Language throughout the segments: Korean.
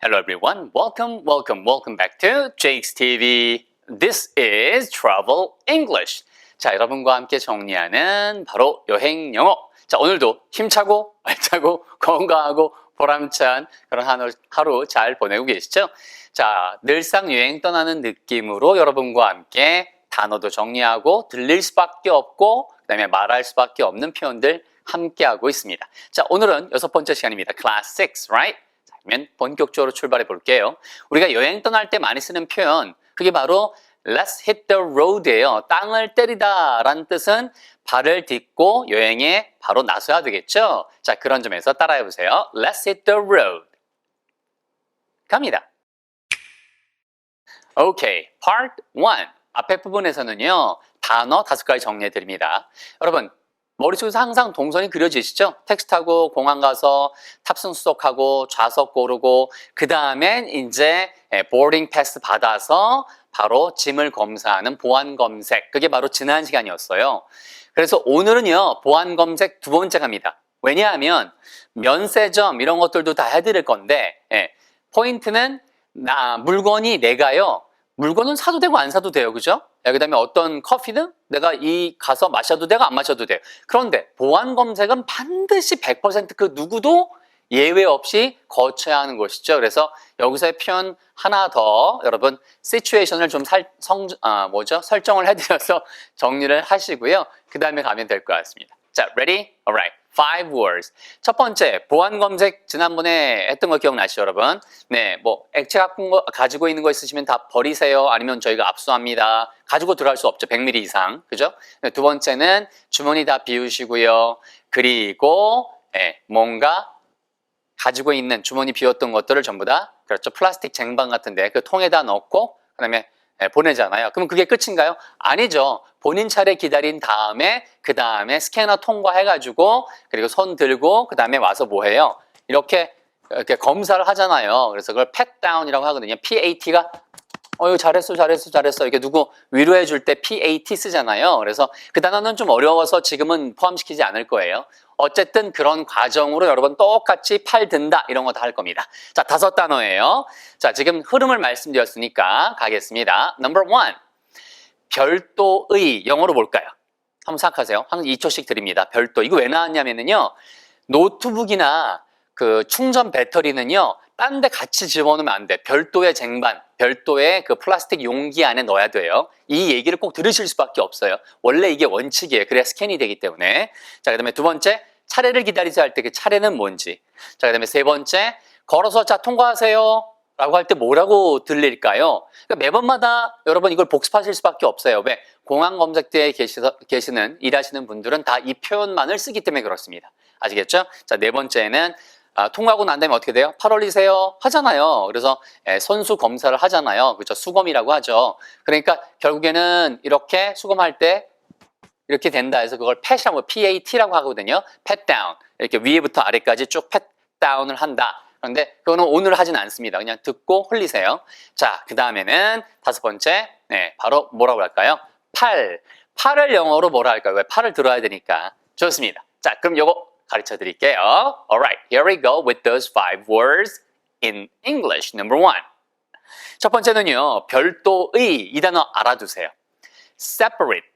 Hello everyone. Welcome, welcome, welcome back to Jake's TV. This is Travel English. 자, 여러분과 함께 정리하는 바로 여행 영어. 자, 오늘도 힘차고 알차고 건강하고 보람찬 그런 하루, 하루 잘 보내고 계시죠? 자, 늘상 여행 떠나는 느낌으로 여러분과 함께 단어도 정리하고 들릴 수밖에 없고 그다음에 말할 수밖에 없는 표현들 함께 하고 있습니다. 자, 오늘은 여섯 번째 시간입니다. Class 6, right? 자, 그러면 본격적으로 출발해 볼게요. 우리가 여행 떠날 때 많이 쓰는 표현, 그게 바로 Let's hit the road예요. 땅을 때리다 라는 뜻은 발을 딛고 여행에 바로 나서야 되겠죠. 자, 그런 점에서 따라해 보세요. Let's hit the road. 갑니다. 오케이, part 1. 앞에 부분에서는요, 단어 다섯 가지 정리해 드립니다. 여러분, 머릿속에서 항상 동선이 그려지시죠? 택시 타고 공항 가서 탑승 수속하고 좌석 고르고 그 다음엔 이제 보딩 패스 받아서 바로 짐을 검사하는 보안 검색. 그게 바로 지난 시간이었어요. 그래서 오늘은요 보안 검색 두 번째 갑니다. 왜냐하면 면세점 이런 것들도 다 해드릴 건데 예, 포인트는 나 물건이 내가요 물건은 사도 되고 안 사도 돼요, 그죠? 예, 그다음에 어떤 커피는 내가 이 가서 마셔도 되고 안 마셔도 돼요. 그런데 보안 검색은 반드시 100%그 누구도 예외 없이 거쳐야 하는 것이죠. 그래서 여기서의 표현 하나 더 여러분 시츄에이션을 좀 살, 성, 아, 뭐죠? 설정을 해드려서 정리를 하시고요. 그 다음에 가면 될 것 같습니다. 자, ready? Alright. Five words. 첫 번째, 보안 검색 지난번에 했던 거 기억나시죠, 여러분? 네, 뭐 액체 갖고 거, 가지고 있는 거 있으시면 다 버리세요. 아니면 저희가 압수합니다. 가지고 들어갈 수 없죠, 100ml 이상, 그죠? 네, 두 번째는 주머니 다 비우시고요. 그리고 네, 뭔가 가지고 있는 주머니 비웠던 것들을 전부 다 그렇죠 플라스틱 쟁반 같은데 그 통에다 넣고 그다음에 보내잖아요. 그럼 그게 끝인가요? 아니죠. 본인 차례 기다린 다음에 그 다음에 스캐너 통과해가지고 그리고 손 들고 그 다음에 와서 뭐 해요? 이렇게 이렇게 검사를 하잖아요. 그래서 그걸 팻 다운이라고 하거든요. PAT가 어유 잘했어 잘했어 잘했어 이렇게 누구 위로해 줄 때 PAT 쓰잖아요. 그래서 그 단어는 좀 어려워서 지금은 포함시키지 않을 거예요. 어쨌든 그런 과정으로 여러분 똑같이 팔 든다 이런 거 다 할 겁니다. 자 다섯 단어예요. 자 지금 흐름을 말씀드렸으니까 가겠습니다. Number one 별도의 영어로 뭘까요? 한번 생각하세요. 한 2초씩 드립니다. 별도 이거 왜 나왔냐면요 노트북이나 그 충전 배터리는요 딴 데 같이 집어넣으면 안 돼. 별도의 쟁반, 별도의 그 플라스틱 용기 안에 넣어야 돼요. 이 얘기를 꼭 들으실 수밖에 없어요. 원래 이게 원칙이에요. 그래야 스캔이 되기 때문에. 자, 그 다음에 두 번째, 차례를 기다리세요 할때 그 차례는 뭔지. 자, 그 다음에 세 번째, 걸어서 자, 통과하세요. 라고 할 때 뭐라고 들릴까요? 그러니까 매번마다 여러분 이걸 복습하실 수밖에 없어요. 왜? 공항 검색대에 계시는, 일하시는 분들은 다 이 표현만을 쓰기 때문에 그렇습니다. 아시겠죠? 자, 네 번째는 아, 통과하고 난 다음에 어떻게 돼요? 8월이세요? 하잖아요. 그래서 예, 선수 검사를 하잖아요. 그렇죠? 수검이라고 하죠. 그러니까 결국에는 이렇게 수검할 때 이렇게 된다 해서 그걸 팻이라고 PAT라고 하거든요. down. 이렇게 위에부터 아래까지 쭉 down을 한다. 그런데 그거는 오늘 하진 않습니다. 그냥 듣고 흘리세요. 자, 그 다음에는 다섯 번째, 네, 바로 뭐라고 할까요? 팔. 팔을 영어로 뭐라 할까요? 왜 팔을 들어야 되니까. 좋습니다. 자, 그럼 요거 가르쳐 드릴게요. Alright, here we go with those five words in English. Number one. 첫 번째는요, 별도의 이 단어 알아두세요. separate.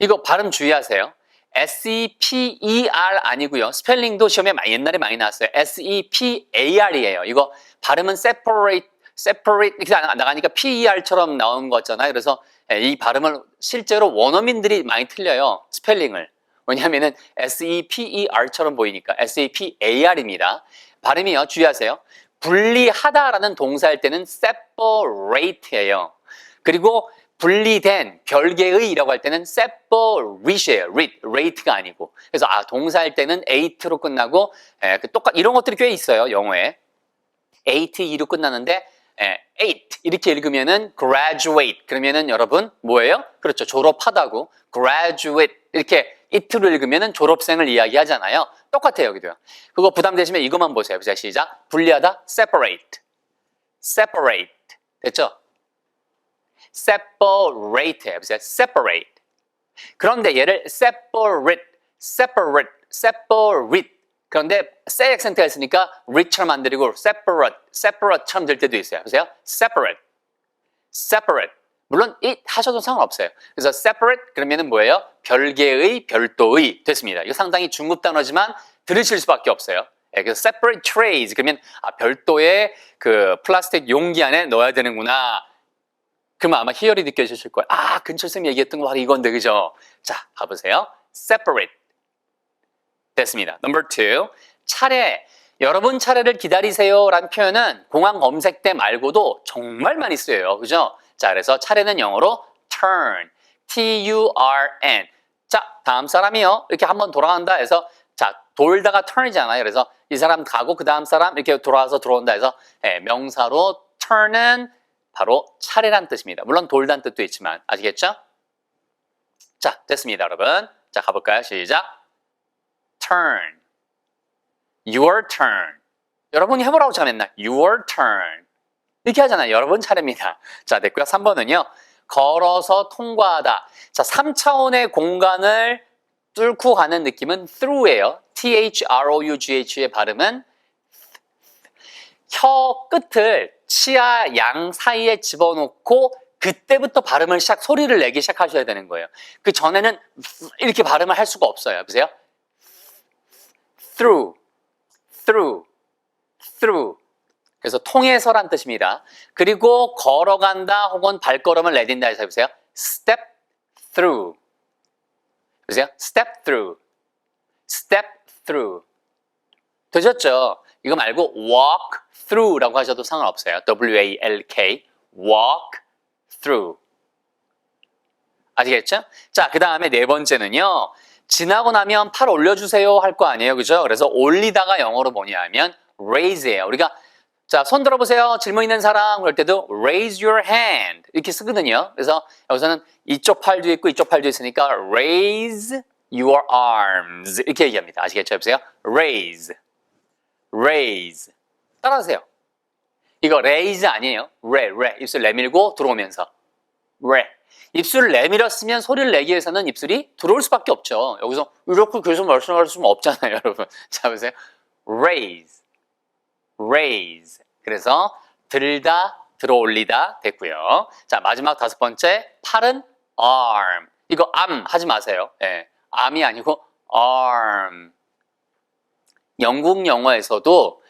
이거 발음 주의하세요. S-E-P-E-R 아니고요. 스펠링도 시험에 옛날에 많이 나왔어요. S-E-P-A-R이에요. 이거 발음은 separate, separate 이렇게 나가니까 P-E-R처럼 나온 거잖아요. 그래서 이 발음을 실제로 원어민들이 많이 틀려요. 스펠링을. 왜냐하면 S-E-P-E-R처럼 보이니까 S-E-P-A-R입니다. 발음이요. 주의하세요. 분리하다라는 동사일 때는 separate예요. 그리고 분리된 별개의라고 할 때는 separate예요. read, rate가 아니고. 그래서 아 동사일 때는 eight로 끝나고 에, 그 똑같 이런 것들이 꽤 있어요. 영어에. eight e로 끝나는데 에, eight 이렇게 읽으면은 graduate 그러면은 여러분 뭐예요? 그렇죠. 졸업하다고 graduate 이렇게 it로 읽으면 졸업생을 이야기하잖아요. 똑같아요, 여기도요. 그거 부담되시면 이것만 보세요. 보세요. 시작. 분리하다. separate. separate. 됐죠? separate. 보세요. separate. 그런데 얘를 separate, separate, separate. 그런데 say 액센트가 있으니까 rich처럼 안 들리고 separate, separate처럼 될 때도 있어요. 보세요. separate, separate. 물론 it 하셔도 상관없어요. 그래서 separate 그러면은 뭐예요? 별개의, 별도의 됐습니다. 이거 상당히 중급 단어지만 들으실 수밖에 없어요. 예, 그래서 separate trays 그러면 아, 별도의 그 플라스틱 용기 안에 넣어야 되는구나. 그러면 아마 희열이 느껴지실 거예요. 아, 근철 쌤이 얘기했던 거 바로 이건데 그죠? 자, 가보세요. separate 됐습니다. Number two, 차례. 여러분 차례를 기다리세요 라는 표현은 공항 검색 때 말고도 정말 많이 쓰여요. 그죠? 자, 그래서 차례는 영어로 turn, T-U-R-N. 자, 다음 사람이요. 이렇게 한번 돌아간다 해서 자, 돌다가 turn이잖아요. 그래서 이 사람 가고 그 다음 사람 이렇게 돌아와서 들어온다 해서 예, 명사로 turn은 바로 차례란 뜻입니다. 물론 돌다는 뜻도 있지만 아시겠죠? 자, 됐습니다, 여러분. 자, 가볼까요? 시작. turn. Your turn. 여러분이 해보라고 맨날 your turn. 이렇게 하잖아요. 여러분 차례입니다. 자, 됐고요. 3번은요. 걸어서 통과하다. 자, 3차원의 공간을 뚫고 가는 느낌은 through예요. T-H-R-O-U-G-H의 발음은 혀 끝을 치아 양 사이에 집어넣고 그때부터 발음을 시작, 소리를 내기 시작하셔야 되는 거예요. 그 전에는 이렇게 발음을 할 수가 없어요. 보세요. through, through, through. 그래서 통해서란 뜻입니다. 그리고 걸어간다 혹은 발걸음을 내딘다 해서 보세요. step through. 보세요. step through, step through. 되셨죠? 이거 말고 walk through라고 하셔도 상관없어요. W-A-L-K, walk through. 아시겠죠? 자, 그 다음에 네 번째는요. 지나고 나면 팔 올려주세요 할 거 아니에요. 그죠? 그래서 올리다가 영어로 뭐냐 하면 raise예요. 우리가 자, 손 들어보세요. 질문 있는 사람 그럴 때도 raise your hand 이렇게 쓰거든요. 그래서 여기서는 이쪽 팔도 있고 이쪽 팔도 있으니까 raise your arms 이렇게 얘기합니다. 아시겠죠? 보세요. raise, raise. 따라하세요. 이거 raise 아니에요. re, re. 입술 내밀고 들어오면서 re. 입술을 내밀었으면 소리를 내기 위해서는 입술이 들어올 수밖에 없죠. 여기서 이렇게 계속 말씀할 수는 없잖아요, 여러분. 자, 보세요. raise, raise. 그래서 들다, 들어올리다 됐고요. 자, 마지막 다섯 번째, 팔은 arm. 이거 arm 하지 마세요. 예, arm이 아니고 arm. 영국 영어에서도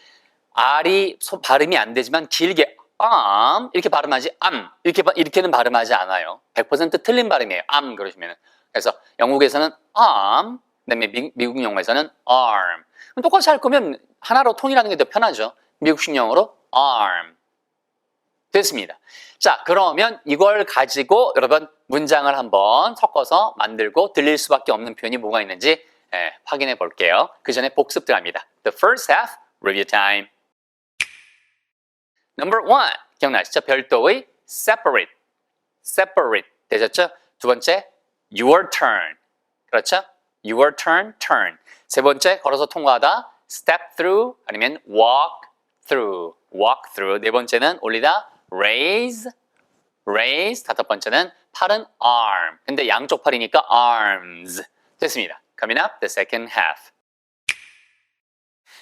R이 소- 발음이 안 되지만 길게 arm 이렇게 발음하지 am 이렇게 바- 이렇게는 발음하지 않아요. 100% 틀린 발음이에요. am 그러시면은 그래서 영국에서는 arm 그다음에 미, 미국 영어에서는 arm 똑같이 할 거면 하나로 통일하는 게 더 편하죠. 미국식 영어로 arm 됐습니다. 자 그러면 이걸 가지고 여러분 문장을 한번 섞어서 만들고 들릴 수밖에 없는 표현이 뭐가 있는지 예, 확인해 볼게요. 그 전에 복습 들어갑니다. The first half review time. Number one 기억나시죠? 별도의 separate, separate 되셨죠? 두 번째 your turn 그렇죠? Your turn, turn. 세 번째 걸어서 통과하다 step through 아니면 walk through, walk through. 네 번째는 올리다 raise, raise. 다섯 번째는 팔은 arm. 근데 양쪽 팔이니까 arms. 됐습니다. Coming up, the second half.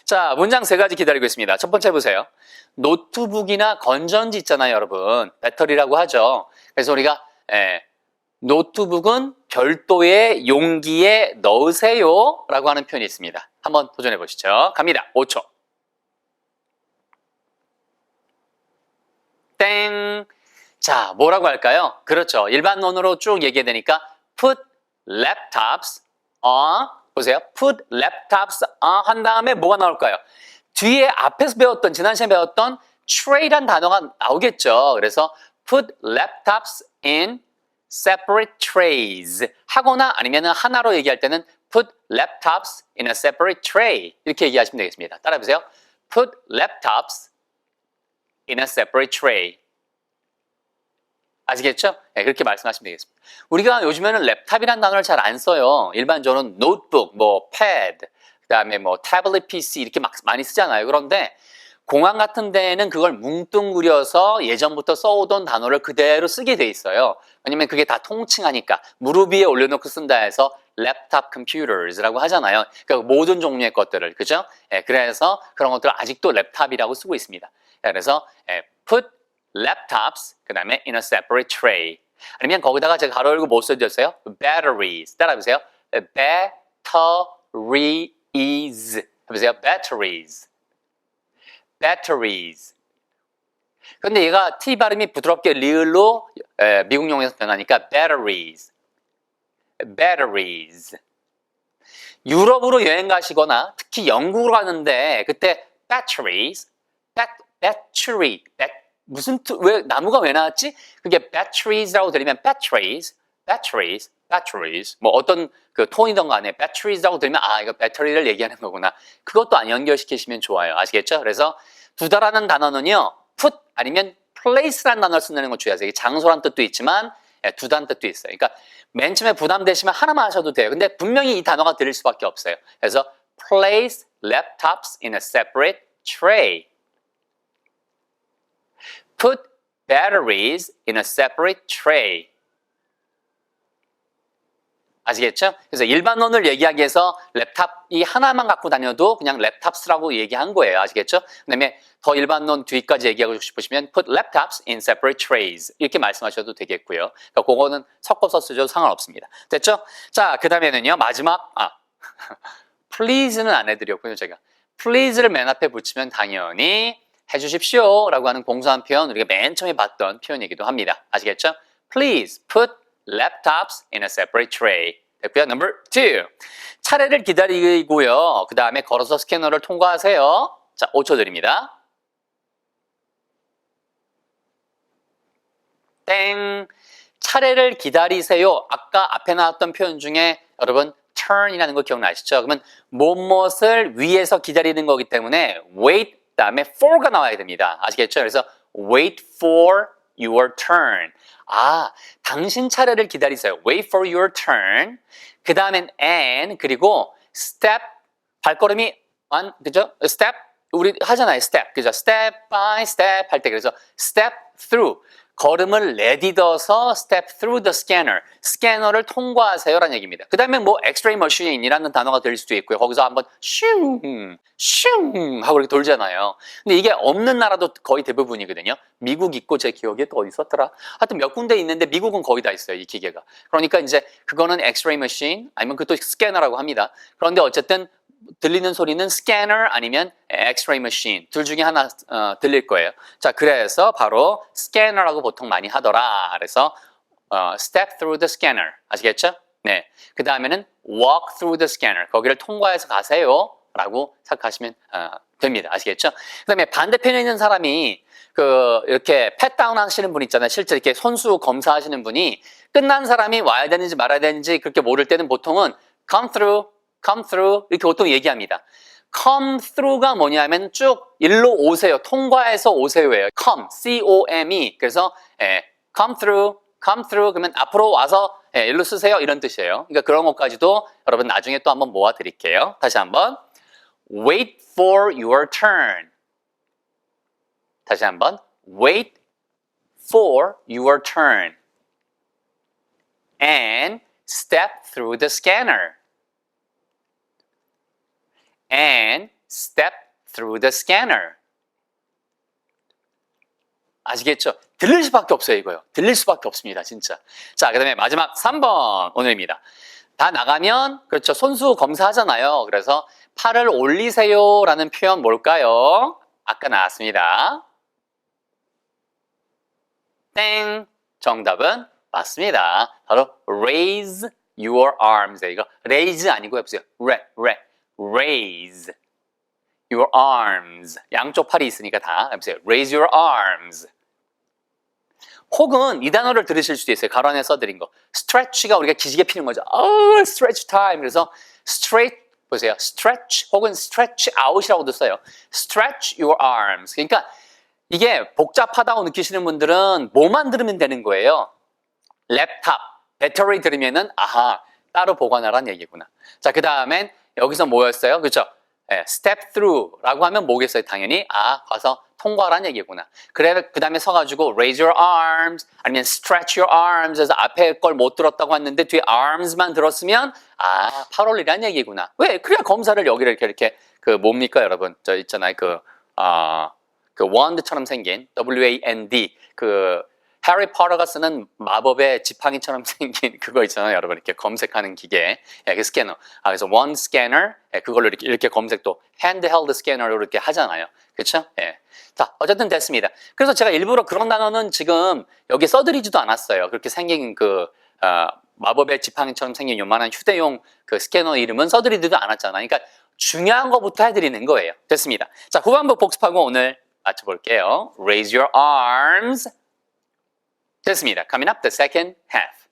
자, 문장 세 가지 기다리고 있습니다. 첫 번째 보세요. 노트북이나 건전지 있잖아요, 여러분. 배터리라고 하죠. 그래서 우리가 예, 노트북은 별도의 용기에 넣으세요 라고 하는 표현이 있습니다. 한번 도전해 보시죠. 갑니다. 5초. 땡. 자, 뭐라고 할까요? 그렇죠. 일반론으로 쭉 얘기해야 되니까 put laptops on 보세요. put laptops on 한 다음에 뭐가 나올까요? 뒤에 앞에서 배웠던 지난 시간에 배웠던 tray란 단어가 나오겠죠. 그래서 put laptops in separate trays 하거나 아니면 하나로 얘기할 때는 put laptops in a separate tray 이렇게 얘기하시면 되겠습니다. 따라해 보세요. put laptops in a separate tray. 아시겠죠? 네, 그렇게 말씀하시면 되겠습니다. 우리가 요즘에는 랩탑이라는 단어를 잘 안 써요. 일반적으로는 노트북, 뭐 패드, 그다음에 뭐 태블릿 PC 이렇게 막 많이 쓰잖아요. 그런데 공항 같은 데에는 그걸 뭉뚱그려서 예전부터 써오던 단어를 그대로 쓰게 돼 있어요. 왜냐면 그게 다 통칭하니까 무릎 위에 올려놓고 쓴다 해서 laptop computers라고 하잖아요. 그러니까 모든 종류의 것들을 그죠? 예, 그래서 그런 것들을 아직도 랩탑이라고 쓰고 있습니다. 그래서 예, put laptops 그 다음에 in a separate tray. 아니면 거기다가 제가 가로 열고 못 써줬어요? batteries. 따라해보세요. batteries. 해보세요. batteries. batteries. 근데 얘가 T 발음이 부드럽게 리을로 에, 미국 용에서 변하니까 batteries. batteries. 유럽으로 여행 가시거나 특히 영국으로 가는데 그때 batteries, bat, battery, bat, 무슨 투- 왜 나무가 왜 나왔지? 그게 batteries라고 들리면 batteries, batteries, batteries 뭐 어떤 그 톤이든 간에 batteries라고 들으면 아 이거 배터리를 얘기하는 거구나. 그것도 안 연결시키시면 좋아요. 아시겠죠? 그래서 두다라는 단어는요 put 아니면 place라는 단어를 쓴다는 거 주의하세요. 장소란 뜻도 있지만 예, 두다는 뜻도 있어요. 그러니까 맨 처음에 부담되시면 하나만 하셔도 돼요. 근데 분명히 이 단어가 들릴 수밖에 없어요. 그래서 place laptops in a separate tray. Put batteries in a separate tray. 아시겠죠? 그래서 일반론을 얘기하기 위해서 랩탑이 하나만 갖고 다녀도 그냥 랩탑스라고 얘기한 거예요. 아시겠죠? 그 다음에 더 일반론 뒤까지 얘기하고 싶으시면 put laptops in separate trays 이렇게 말씀하셔도 되겠고요. 그러니까 그거는 섞어서 쓰셔도 상관없습니다. 됐죠? 자, 그 다음에는요. 마지막 아 please는 안 해드렸고요. 제가 please를 맨 앞에 붙이면 당연히 해주십시오 라고 하는 공수한 표현 우리가 맨 처음에 봤던 표현이기도 합니다. 아시겠죠? Please put laptops in a separate tray. 됐고요. Number two. 차례를 기다리고요. 그 다음에 걸어서 스캐너를 통과하세요. 자, 5초 드립니다. 땡. 차례를 기다리세요. 아까 앞에 나왔던 표현 중에 여러분 turn이라는 거 기억나시죠? 그러면 무엇을 위에서 기다리는 거기 때문에 wait 다음에 for가 나와야 됩니다. 아시겠죠? 그래서 wait for your turn. 아, 당신 차례를 기다리세요. wait for your turn. 그 다음엔 and 그리고 step 발걸음이 안 그죠? step 우리 하잖아요. step 그죠? step by step 할 때 그래서 step through 걸음을 내딛어서 step through the scanner 스캐너를 통과하세요라는 얘기입니다. 그 다음에 뭐 x-ray machine이라는 단어가 될 수도 있고요. 거기서 한번 슝, 슝 하고 이렇게 돌잖아요. 근데 이게 없는 나라도 거의 대부분이거든요. 미국 있고 제 기억에 또 어디 있었더라. 하여튼 몇 군데 있는데 미국은 거의 다 있어요. 이 기계가. 그러니까 이제 그거는 x-ray machine 아니면 그것도 스캐너라고 합니다. 그런데 어쨌든 들리는 소리는 스캐너 아니면 엑스레이 머신 둘 중에 하나 어, 들릴 거예요. 자, 그래서 바로 스캐너라고 보통 많이 하더라. 그래서 어, step through the scanner 아시겠죠? 네. 그 다음에는 walk through the scanner 거기를 통과해서 가세요 라고 생각하시면 어, 됩니다. 아시겠죠? 그 다음에 반대편에 있는 사람이 그 이렇게 팻다운 하시는 분 있잖아요. 실제 이렇게 손수 검사하시는 분이 끝난 사람이 와야 되는지 말아야 되는지 그렇게 모를 때는 보통은 come through come through 이렇게 보통 얘기합니다. come through가 뭐냐면 쭉 일로 오세요. 통과해서 오세요예요. come, c-o-m-e. 그래서 예, come through, come through 그러면 앞으로 와서 예, 일로 쓰세요 이런 뜻이에요. 그러니까 그런 것까지도 여러분 나중에 또 한번 모아 드릴게요. 다시 한번 wait for your turn. 다시 한번 wait for your turn and step through the scanner. And step through the scanner. 아시겠죠? 들릴 수밖에 없어요, 이거요. 들릴 수밖에 없습니다, 진짜. 자, 그 다음에 마지막 3번 오늘입니다. 다 나가면, 그렇죠. 손수 검사하잖아요. 그래서 팔을 올리세요 라는 표현 뭘까요? 아까 나왔습니다. 땡! 정답은 맞습니다. 바로 raise your arms. 이거 raise 아니고 해보세요. re, re. Raise your arms. 양쪽 팔이 있으니까 다 해보세요. raise your arms. 혹은 이 단어를 들으실 수도 있어요. 가로 안에 써드린 거. stretch가 우리가 기지개 피는 거죠. Oh, stretch time. 그래서 straight 보세요. stretch 혹은 stretch out이라고도 써요. stretch your arms. 그러니까 이게 복잡하다고 느끼시는 분들은 뭐만 들으면 되는 거예요. 랩탑, 배터리 들으면은 아하 따로 보관하라는 얘기구나. 자, 그 다음엔 여기서 뭐였어요? 그렇죠? 예, step through라고 하면 뭐겠어요? 당연히 아 가서 통과라는 얘기구나. 그래 그 다음에 서가지고 raise your arms 아니면 stretch your arms 해서 앞에 걸 못 들었다고 했는데 뒤에 arms만 들었으면 아 8월이라는 얘기구나. 왜? 그래야 검사를 여기를 이렇게 이렇게 그 뭡니까 여러분? 저 있잖아요 그 아, 그 원드처럼 생긴 W-A-N-D 그 해리 포터가 쓰는 마법의 지팡이처럼 생긴 그거 있잖아요, 여러분 이렇게 검색하는 기계, 예, 그 스캐너. 아, 그래서 원 스캐너, 예, 그걸로 이렇게 이렇게 검색도 핸드헬드 스캐너로 이렇게 하잖아요, 그렇죠? 예. 자, 어쨌든 됐습니다. 그래서 제가 일부러 그런 단어는 지금 여기 써드리지도 않았어요. 그렇게 생긴 그 어, 마법의 지팡이처럼 생긴 요만한 휴대용 그 스캐너 이름은 써드리지도 않았잖아요. 그러니까 중요한 거부터 해드리는 거예요. 됐습니다. 자, 후반부 복습하고 오늘 맞춰볼게요. Raise your arms. 됐습니다. Coming up the second half.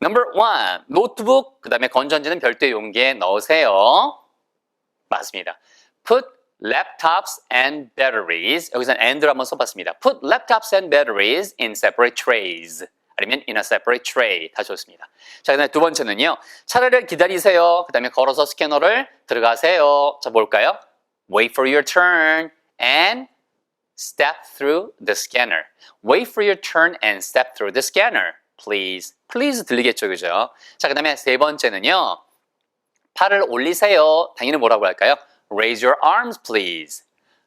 Number one, 노트북, 그 다음에 건전지는 별도의 용기에 넣으세요. 맞습니다. Put laptops and batteries. 여기서는 and를 한번 써봤습니다. Put laptops and batteries in separate trays. 아니면 in a separate tray. 다 좋습니다. 자, 그 다음에 두 번째는요. 차례를 기다리세요. 그 다음에 걸어서 스캐너를 들어가세요. 자, 뭘까요? Wait for your turn and step through the scanner. Wait for your turn and step through the scanner. Please. Please 들리겠죠, 그죠? 자, 그 다음에 세 번째는요. 팔을 올리세요. 당연히 뭐라고 할까요? Raise your arms, please.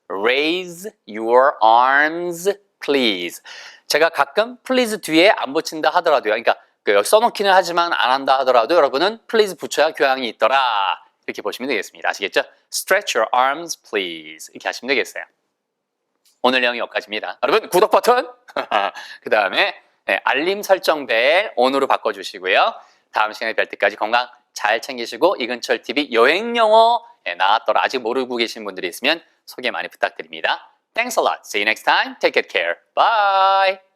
Raise your arms, please. 제가 가끔 please 뒤에 안 붙인다 하더라도요. 그러니까 그 써놓기는 하지만 안 한다 하더라도 여러분은 please 붙여야 교양이 있더라. 이렇게 보시면 되겠습니다. 아시겠죠? Stretch your arms, please. 이렇게 하시면 되겠어요. 오늘 내용이 여기까지입니다. 여러분 구독 버튼, 그 다음에 네, 알림 설정 벨 ON으로 바꿔주시고요. 다음 시간에 뵐 때까지 건강 잘 챙기시고 이근철 TV 여행 영어 예, 나왔더라 아직 모르고 계신 분들이 있으면 소개 많이 부탁드립니다. Thanks a lot. See you next time. Take good care. Bye.